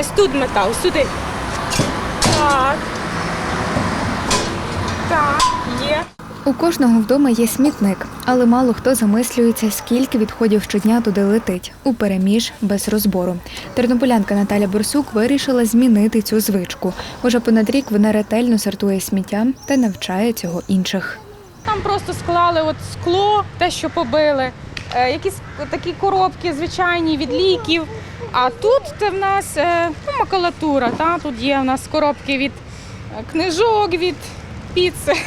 Ось тут метал, сюди. Так. Так, є. У кожного вдома є смітник, але мало хто замислюється, скільки відходів щодня туди летить у переміж без розбору. Тернополянка Наталя Борсук вирішила змінити цю звичку. Уже понад рік вона ретельно сортує сміття та навчає цього інших. Там просто склали от скло, те, що побили, якісь такі коробки звичайні від ліків. А тут в нас е, ну, макулатура. Та? Тут є в нас коробки від е, книжок, від піци.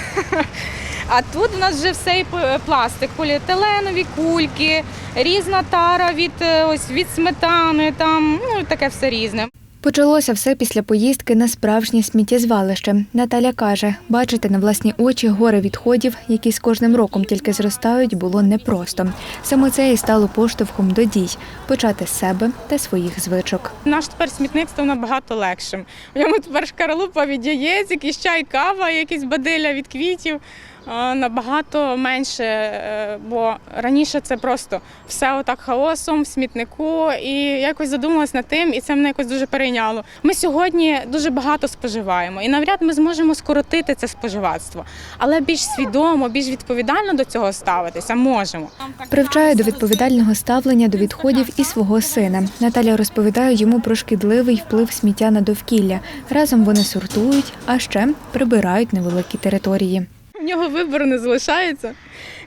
А тут в нас вже все пластик, поліетиленові кульки, різна тара від, е, ось, від сметани, там, ну таке все різне. Почалося все після поїздки на справжнє сміттєзвалище. Наталя каже, бачити на власні очі гори відходів, які з кожним роком тільки зростають, було непросто. Саме це і стало поштовхом до дій почати з себе та своїх звичок. Наш тепер смітник став набагато легшим. В ньому тепер шкаралупа від яєць, якийсь чай, кава, якісь бадиля від квітів. Е, Набагато менше, е, бо раніше це просто все отак хаосом в смітнику, і якось задумалась над тим, і це мене якось дуже перейняло. Ми сьогодні дуже багато споживаємо, і навряд ми зможемо скоротити це споживацтво, але більш свідомо, більш відповідально до цього ставитися можемо. Привчає до відповідального ставлення до відходів і свого сина. Наталя розповідає йому про шкідливий вплив сміття на довкілля. Разом вони сортують, а ще прибирають невеликі території. В нього вибору не залишається.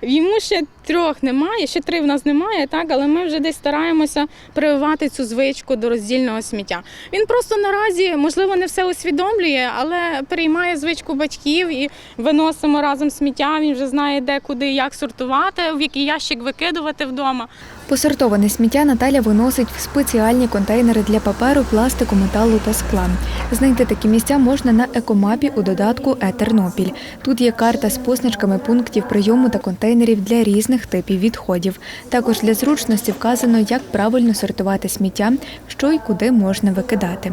Йому ще трьох немає, ще три в нас немає, так, але ми вже десь стараємося прививати цю звичку до роздільного сміття. Він просто наразі, можливо, не все усвідомлює, але переймає звичку батьків і виносимо разом сміття. Він вже знає, де, куди, як сортувати, в який ящик викидувати вдома. Посортоване сміття Наталя виносить в спеціальні контейнери для паперу, пластику, металу та скла. Знайти такі місця можна на екомапі у додатку Е-Тернопіль. Тут є карта з позначками пунктів прийому та контейнерів для різних типів відходів. Також для зручності вказано, як правильно сортувати сміття, що і куди можна викидати.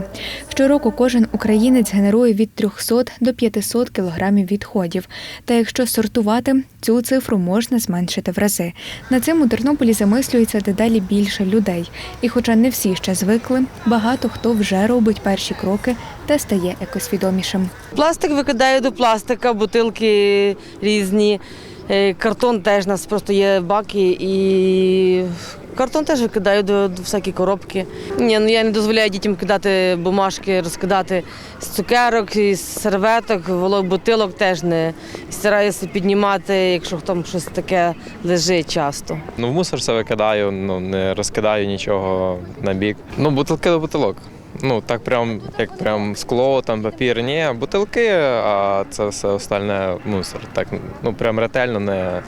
Щороку кожен українець генерує від 300 до 500 кілограмів відходів. Та якщо сортувати, цю цифру можна зменшити в рази. На цим у Тернополі замислюється дедалі більше людей. І хоча не всі ще звикли, багато хто вже робить перші кроки та стає екосвідомішим. Пластик викидаю до пластика, бутилки різні. Е, Картон теж у нас просто є баки і картон теж викидаю до, до всякі коробки. Ні, ну я не дозволяю дітям кидати бумажки, розкидати з цукерок, з серветок, волок бутилок теж не стараюся піднімати, якщо там щось таке лежить часто. Ну, в мусор все викидаю, ну не розкидаю нічого на бік. Ну, бутилки до бутилок. Ну, так прям, як прям скло, там папір, ні, бутилки, а це все остальне мусор. Так, ну прям ретельно не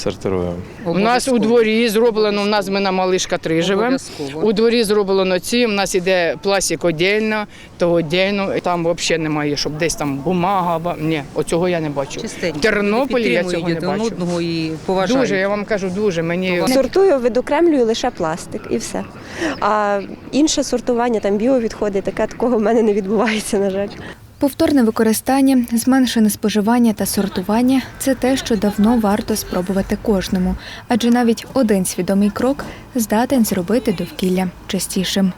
сортирую. У нас у дворі зроблено, у нас ми на Малишка 3 живемо. У дворі зроблено ці, у нас іде пластик одільно, то одільно. Там взагалі немає, щоб десь там бумага. Ні, оцього я не бачу. В Тернополі я цього не бачу. одного і поважають. Дуже, я вам кажу, дуже. Мені Сортую, відокремлюю лише пластик і все. А інше сортування, там біовідходи, таке такого в мене не відбувається, на жаль. Повторне використання, зменшене споживання та сортування це те, що давно варто спробувати кожному, адже навіть один свідомий крок здатен зробити довкілля чистішим.